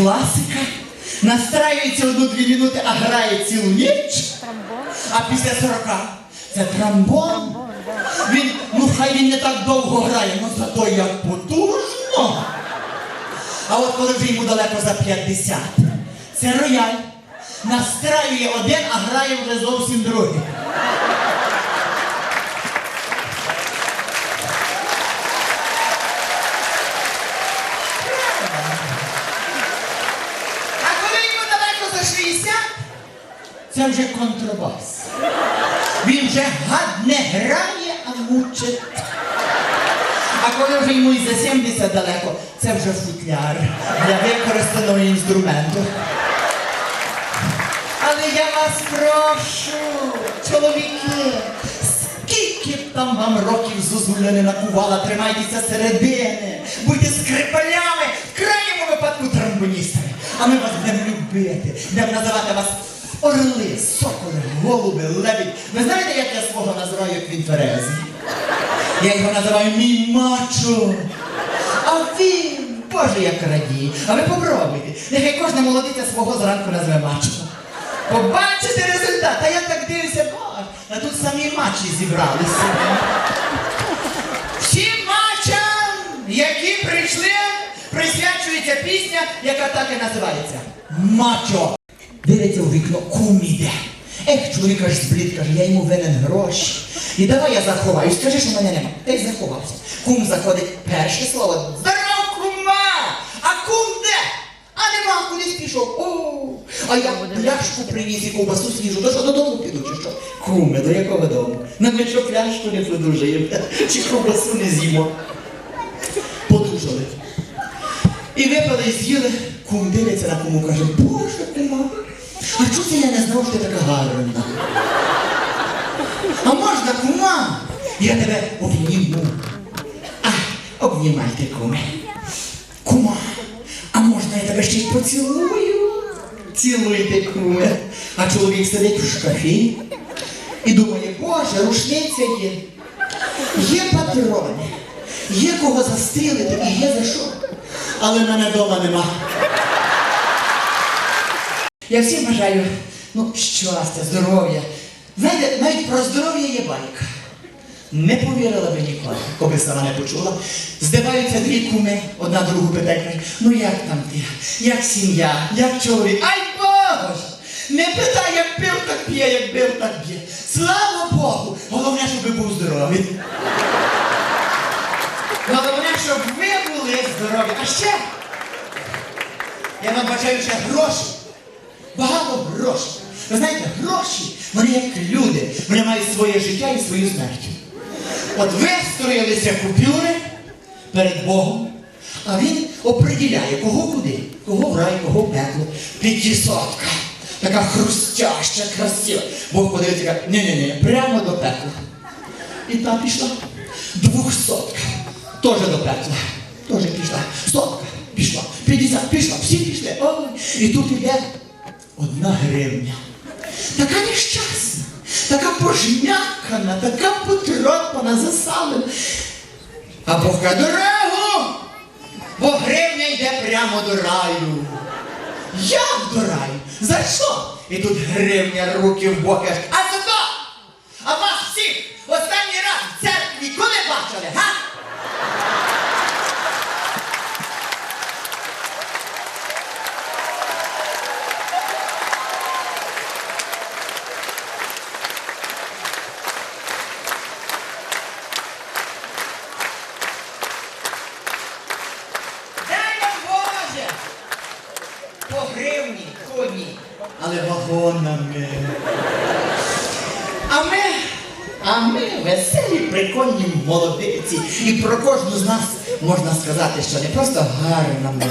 класика. Настраюється одну-дві минути, а грає цілу ніч. А після 40 це да. Він, ну хай він не так довго грає, але зато як потужно. А от коли вже йому далеко за 50, це рояль. Настраює один, а грає вже зовсім другий. А коли йому далеко за 60, це вже контрабас. Він вже гад не грає, а мучить. А коли вже йому і за 70 далеко, це вже футляр для використаного інструменту. Але я вас прошу, чоловіки, скільки б там вам років зозуля не накувала, тримайтеся середини, будьте скрипалями, в крайньому випадку тромбоністами. А ми вас будемо любити, будемо називати вас орли, соколи, голуби, лебідь. Ви знаєте, як я свого називаю, як він Терезі? Я його називаю мій мачо. А він, Боже, як радіє. А ви попробуйте. Нехай кожна молодиця свого зранку назве мачо. Побачите результат. А я так дивлюся, а тут самі мачі зібралися. Всім мачам, які прийшли, присвячується пісня, яка так і називається. Мачо. Дивиться у вікно, кум іде. Ех, чоловік аж зблід, каже, я йому винен гроші. І давай я заховаю, скажи, що мене нема. Та й заховався. Кум заходить перше слово. Здоров, кума! А кум де? А нема, кудись пішов. О, а я пляшку приніс і ковбасу свіжу. То що додому піду, чи що? Куме, до якого дому? На ми що пляшку не подужаємо, чи ковбасу не з'їмо. Подужали. І випили, і з'їли. Кум дивиться на куму, каже, Боже ти мама. А чого це я не знав, що ти така гарна? А можна, кума? Я тебе обніму. А, обнімайте, куме. Кума, а можна я тебе й поцілую? Цілуйте, куме. А чоловік сидить в шкафі і думає, боже, рушниця є. Є патрони, є кого застрілити і є за що. Але мене вдома нема. Я всім бажаю ну, щастя, здоров'я. Знаєте, навіть про здоров'я є байка. Не повірила би ніколи, коли сама не почула. Здиваються дві куми, одна другу питає, ну як там ти? Як сім'я, як чоловік? Ай Боже! Не питай, як пив, так п'є, як бив, так б'є. Слава Богу! Головне, щоб ви був здоровий. Головне, щоб ви були здорові. А ще я вам бажаю ще гроші. Багато грошей. Ви знаєте, гроші, вони як люди, вони мають своє життя і свою смерть. От ви строїлися купюри перед Богом, а він оприділяє, кого куди, кого в рай, кого в пекло. П'ятісотка. Така хрустяща, красива. Бог подивиться, каже, ні-ні-ні, прямо до пекла. І та пішла. Двохсотка. Теж до пекла. Теж пішла. Сотка пішла. П'ятдесят пішла. Всі пішли. Ой. І тут іде одна гривня. Така нещасна, така пожнякана, така потрапана, засалена. А Бог дорогу! Бо гривня йде прямо до раю. Як до раю? За що? І тут гривня руки в боки. А за то? А вас всіх останній раз в церкві коли бачили, га? Дай нам Боже! По гривні, коні, але вагонами. А ми, а ми веселі, прикольні молодиці. І про кожну з нас можна сказати, що не просто гарна.